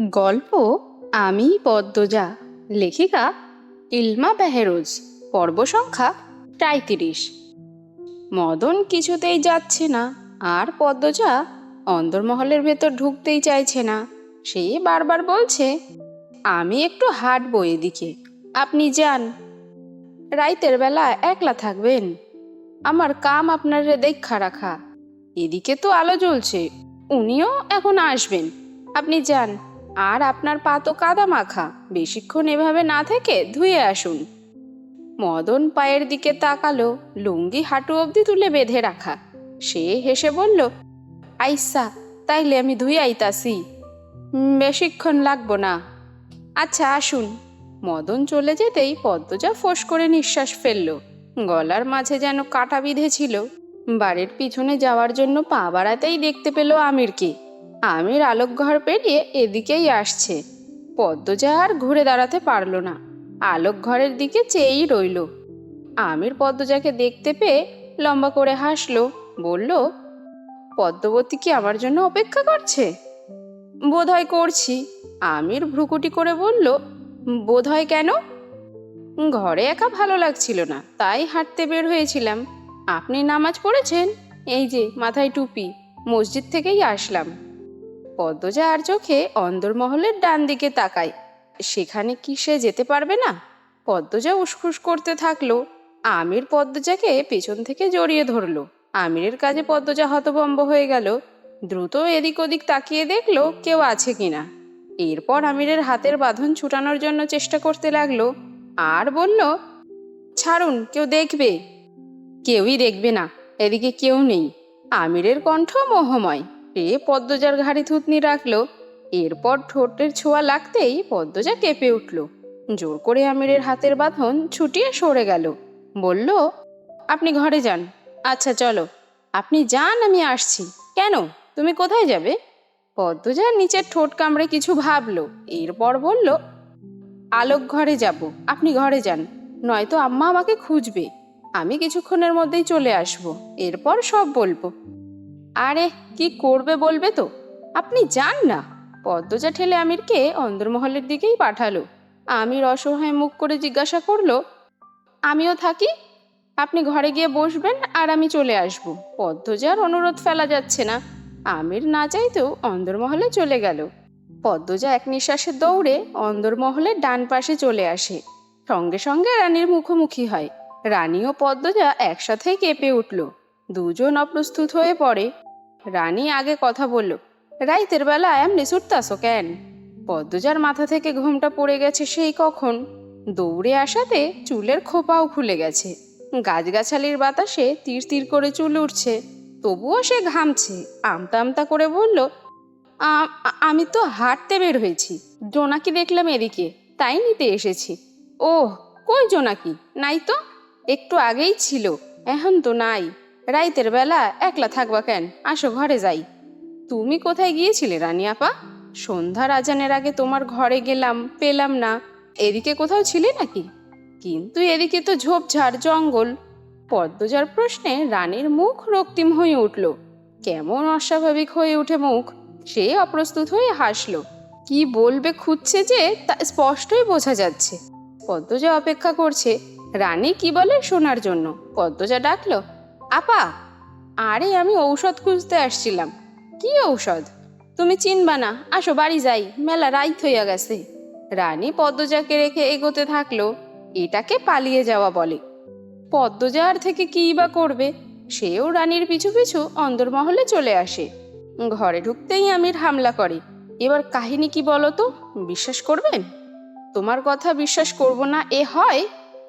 গল্প আমি পদ্মজা, লেখিকা ইলমা বেহেরোজ, পর্ব সংখ্যা টাইতিরিশ মদন কিছুতেই যাচ্ছে না, আর পদ্মজা অন্দরমহলের ভেতর ঢুকতেই চাইছে না। সে বারবার বলছে, আমি একটু হাঁটবো এদিকে, আপনি যান। রাইতের বেলা একলা থাকবেন। আমার কাম আপনার দেখা রাখা। এদিকে তো আলো জ্বলছে, উনিও এখন আসবেন। আপনি যান। আর আপনার পা তো কাদা মাখা। বেশিক্ষণ এভাবে না থেকে ধুয়ে আসুন। মদন পায়ের দিকে তাকালো, লুঙ্গি হাঁটু অবধি তুলে বেঁধে রাখা। সে হেসে বলল, আইসা, তাইলে আমি ধুয়ে আইতাসি বেশিক্ষণ লাগবো না। আচ্ছা আসুন। মদন চলে যেতেই পদ্মজা ফোঁস করে নিঃশ্বাস ফেলল। গলার মাঝে যেন কাটা বিঁধেছিল। বাড়ির পিছনে যাওয়ার জন্য পা বাড়াতেই দেখতে পেল আমিরকে। আমির আলোক ঘর পেরিয়ে এদিকেই আসছে। পদ্মজা আর ঘুরে দাঁড়াতে পারল না। আলোক ঘরের দিকে চেয়েই রইল। আমির পদ্মজাকে দেখতে পেয়ে লম্বা করে হাসলো, বলল, পদ্মবতী কি আমার জন্য অপেক্ষা করছে? বোধহয় করছি। আমির ভ্রুকুটি করে বলল, বোধহয় কেন? ঘরে একা ভালো লাগছিল না, তাই হাঁটতে বের হয়েছিলাম। আপনি নামাজ পড়েছেন? এই যে, মাথায় টুপি। মসজিদ থেকেই আসলাম। পদ্মজা আর চোখে অন্দরমহলের ডান দিকে তাকায়। সেখানে কি সে যেতে পারবে না? পদ্মজা উসখুস করতে থাকল। আমির পদ্মজাকে পেছন থেকে জড়িয়ে ধরলো। আমিরের কাজে পদ্মজা হতভম্ব হয়ে গেল। দ্রুত এদিক ওদিক তাকিয়ে দেখল কেউ আছে কিনা। এরপর আমিরের হাতের বাঁধন ছুটানোর জন্য চেষ্টা করতে লাগল। আর বলল, ছাড়ুন, কেউ দেখবে। কেউই দেখবে না, এদিকে কেউ নেই। আমিরের কণ্ঠ মোহময়। এ পদ্মজার ঘাড়ি থুতনি রাখল। এরপর ঠোঁটের ছোঁয়া লাগতেই পদ্মজা কেঁপে উঠল। জোর করে আমিরের হাতের বাঁধন ছুটিয়ে সরে গেল। বলল, আপনি ঘরে যান। আচ্ছা চলো। আপনি যান, আমি আসছি। কেন? তুমি কোথায় যাবে? পদ্মজা নিচের ঠোঁট কামড়ে কিছু ভাবলো। এরপর বলল, আলোক ঘরে যাব। আপনি ঘরে যান। নয়তো আম্মা আমাকে খুঁজবে। আমি কিছুক্ষণের মধ্যেই চলে আসব। এরপর সব বলব। আরে, কি করবে বলবে তো? আপনি যান না। পদ্মজা ঠেলে আমিরকে অন্দরমহলের দিকেই পাঠালো। আমির অসহায় মুখ করে জিজ্ঞাসা করল, আমিও থাকি? আপনি ঘরে গিয়ে বসবেন আর আমি চলে আসব। পদ্মজার অনুরোধ ফেলা যাচ্ছে না। আমির না চাইতেও অন্দরমহলে চলে গেল। পদ্মজা এক নিঃশ্বাসে দৌড়ে অন্দরমহলের ডান পাশে চলে আসে। সঙ্গে সঙ্গে রানীর মুখোমুখি হয়। রানী ও পদ্মজা একসাথে কেঁপে উঠল। দুজন অপ্রস্তুত হয়ে পড়ে। রানী আগে কথা বলল, রাইতের বেলা এমনি ছুটতাছো কেন? পদ্মজার মাথা থেকে ঘুমটা পড়ে গেছে সেই কখন? দৌড়ে আসাতে চুলের খোপাও খুলে গেছে। গাছগাছালির বাতাসে তীর তীর করে চুল উঠছে। তবুও সে ঘামছে। আমতা আমতা করে বলল, "আ- আ- আমি তো হাঁটতে বের হয়েছি। জোনাকি দেখলাম এদিকে, তাই নিতে এসেছি। ও কই জোনাকি? নাই তো? একটু আগেই ছিল, এখন তো নাই। রাইতের বেলা একলা থাকবা কেন? আসো ঘরে যাই। তুমি কোথায় গিয়েছিলে রানী আপা? সন্ধ্যার আজানের আগে তোমার ঘরে গেলাম, পেলাম না। এদিকে কোথাও ছিলে নাকি? কিন্তু এদিকে তো ঝোপঝাড়, জঙ্গল। পদ্মজার প্রশ্নে রানীর মুখ রক্তিম হয়ে উঠল। কেমন অস্বাভাবিক হয়ে উঠে মুখ, সে অপ্রস্তুত হয়ে হাসলো। কি বলবে খুঁজছে যে তা স্পষ্টই বোঝা যাচ্ছে। পদ্মজা অপেক্ষা করছে, রানী কি বলে শোনার জন্য? পদ্মজা ডাকলো আপা, আরে আমি ঔষধ খুঁজতে আসছিলাম। কি ঔষধ? তুমি চিনবা না। আসো, বাড়ি যাই। মেলা রাইত হইয়া গেছে। রানী পদ্মজাকে রেখে এগোতে থাকল। এটাকে পালিয়ে যাওয়া বলে। পদ্মজা আর থেকে কী বা করবে? সেও রানীর পিছু পিছু অন্দরমহলে চলে আসে। ঘরে ঢুকতেই আমির হামলা করে। এবার কাহিনী কি বলো তো? বিশ্বাস করবেন তোমার কথা বিশ্বাস করব না, এ হয়,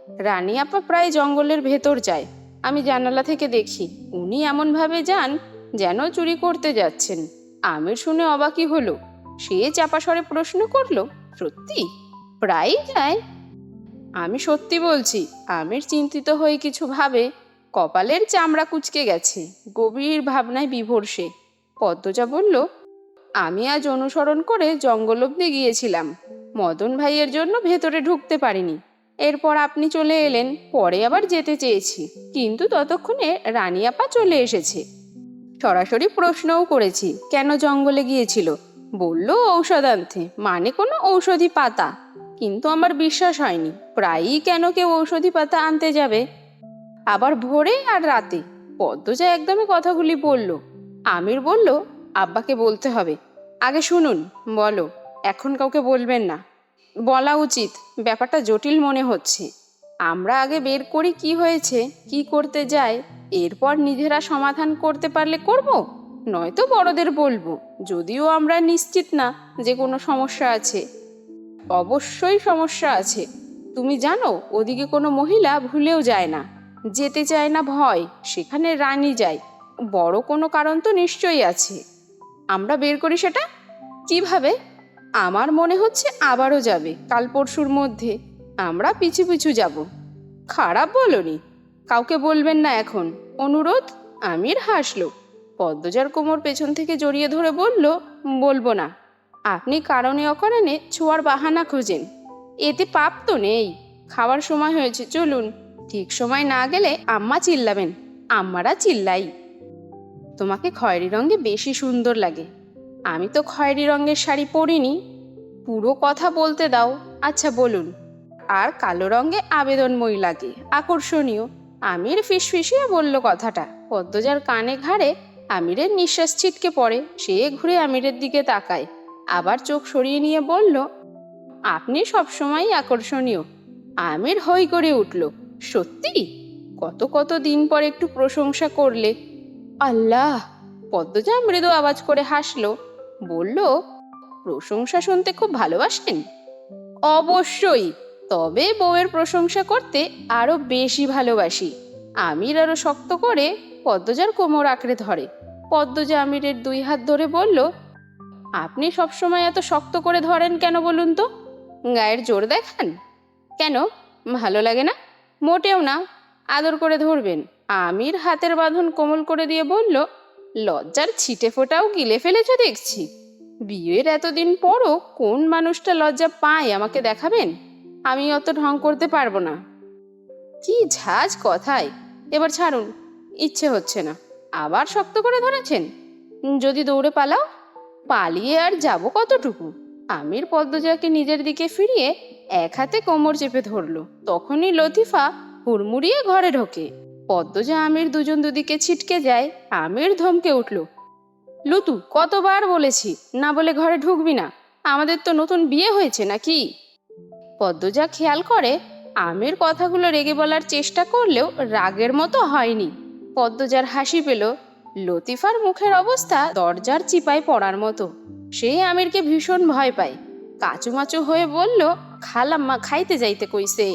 রানী আপা প্রায় জঙ্গলের ভেতর যায়। আমি জানালা থেকে দেখি উনি এমনভাবে যান যেন চুরি করতে যাচ্ছেন। আমির শুনে অবাকই হলো। সে চাপা স্বরে প্রশ্ন করল, সত্যি? প্রায়ই যায়? আমি সত্যি বলছি, আমির চিন্তিত হয়ে কিছু ভাবে, কপালের চামড়া কুচকে গেছে, গভীর ভাবনায় বিভোর সে পদ্মজা বলল, আমি আজ অনুসরণ করে জঙ্গল অব্দি গিয়েছিলাম। মদন ভাইয়ের জন্য ভেতরে ঢুকতে পারিনি। এরপর আপনি চলে এলেন, পরে আবার যেতে চেয়েছি। কিন্তু ততক্ষণে রানী আপা চলে এসেছে। সরাসরি প্রশ্নও করেছি, কেন জঙ্গলে গিয়েছিল? বলল ঔষধ আনতে মানে কোনো ঔষধি পাতা। কিন্তু আমার বিশ্বাস হয়নি, প্রায়ই কেন কেউ ঔষধি পাতা আনতে যাবে? আবার ভোরে আর রাতে পদ্মজা একদমই কথাগুলি বলল। আমির বলল, আব্বাকে বলতে হবে। আগে শুনুন, বলো, এখন কাউকে বলবেন না। বলা উচিত, ব্যাপারটা জটিল মনে হচ্ছে। আমরা আগে বের করি কি হয়েছে, কি করতে যায়, এরপর নিজেরা সমাধান করতে পারলে করব? নয়তো বড়দের বলব, যদিও আমরা নিশ্চিত না যে কোনো সমস্যা আছে। অবশ্যই সমস্যা আছে। তুমি জানো, ওদিকে কোনো মহিলা ভুলেও যায় না। যেতে চায় না ভয়, সেখানে রানী যায়। বড় কোনো কারণ তো নিশ্চয়ই আছে। আমরা বের করি সেটা? কীভাবে? আমার মনে হচ্ছে আবারও যাবে, কাল পরশুর মধ্যে। আমরা পিছু পিছু যাব। খারাপ বলনি। কাউকে বলবেন না এখন। অনুরোধ, আমির হাসলো। পদ্মজার কোমর পেছন থেকে জড়িয়ে ধরে বলল, বলব না। আপনি কারণে অকারণে ছোঁয়ার বাহানা খুঁজেন। এতে পাপ তো নেই। খাওয়ার সময় হয়েছে, চলুন। ঠিক সময় না গেলে আম্মা চিল্লাবেন। আম্মারা চিল্লাই। তোমাকে খয়েরি রঙে বেশি সুন্দর লাগে। আমি তো খয়েরি রঙের শাড়ি পরিনি। পুরো কথা বলতে দাও। আচ্ছা বলুন। আর কালো রঙে আবেদনময়ী লাগে। আকর্ষণীয়। আমির ফিসফিসিয়ে বলল কথাটা। পদ্মজার কানে ঘাড়ে আমিরের নিঃশ্বাস ছিটকে পড়ে। সে ঘুরে আমিরের দিকে তাকায়। আবার চোখ সরিয়ে নিয়ে বলল, আপনি সবসময় আকর্ষণীয়। আমির হই করে উঠল, সত্যি? কত কত দিন পর একটু প্রশংসা করলে। আল্লাহ! পদ্মজা মৃদু আওয়াজ করে হাসলো। বলল, প্রশংসা শুনতে খুব ভালোবাসেন? অবশ্যই, তবে বউয়ের প্রশংসা করতে আরও বেশি ভালোবাসি। আমির আরও শক্ত করে পদ্মজার কোমর আঁকড়ে ধরে। পদ্মজা আমিরের দুই হাত ধরে বলল, আপনি সবসময় এত শক্ত করে ধরেন কেন বলুন তো? গায়ের জোর দেখান? কেন? ভালো লাগে না? মোটেও না। আদর করে ধরবেন। আমির হাতের বাঁধন কোমল করে দিয়ে বলল লজ্জার ছিটে ফোটাও গিলে ফেলেছো দেখছি। বিয়ের এতদিন পরও কোন মানুষটা লজ্জা পায় আমাকে দেখাবেন? আমি অত ঢং করতে পারব না। কি ঝাঁজ কথায়। এবার ছাড়ুন, ইচ্ছে হচ্ছে না। আবার শক্ত করে ধরেছেন? যদি দৌড়ে পালাও? পালিয়ে আর যাব কতটুকু? আমির পদ্মজাকে নিজের দিকে ফিরিয়ে এক হাতে কোমর চেপে ধরলো। তখনই লতিফা হুড়মুড়িয়ে ঘরে ঢোকে। পদ্মজা আমির দুজন দুদিকে ছিটকে যায়, আমির ধমকে উঠল, লুতু, কতবার বলেছি, না বলে ঘরে ঢুকবি না, আমাদের তো নতুন বিয়ে হয়েছে নাকি? পদ্মজা খেয়াল করে, আমির কথাগুলো রেগে বলার চেষ্টা করলেও রাগের মতো হয়নি। পদ্মজার হাসি পেল, লতিফার মুখের অবস্থা দরজার চিপায় পড়ার মতো। সে আমিরকে ভীষণ ভয় পায়। কাচুমাচু হয়ে বলল, খালাম্মা, খাইতে যাইতে কইছে?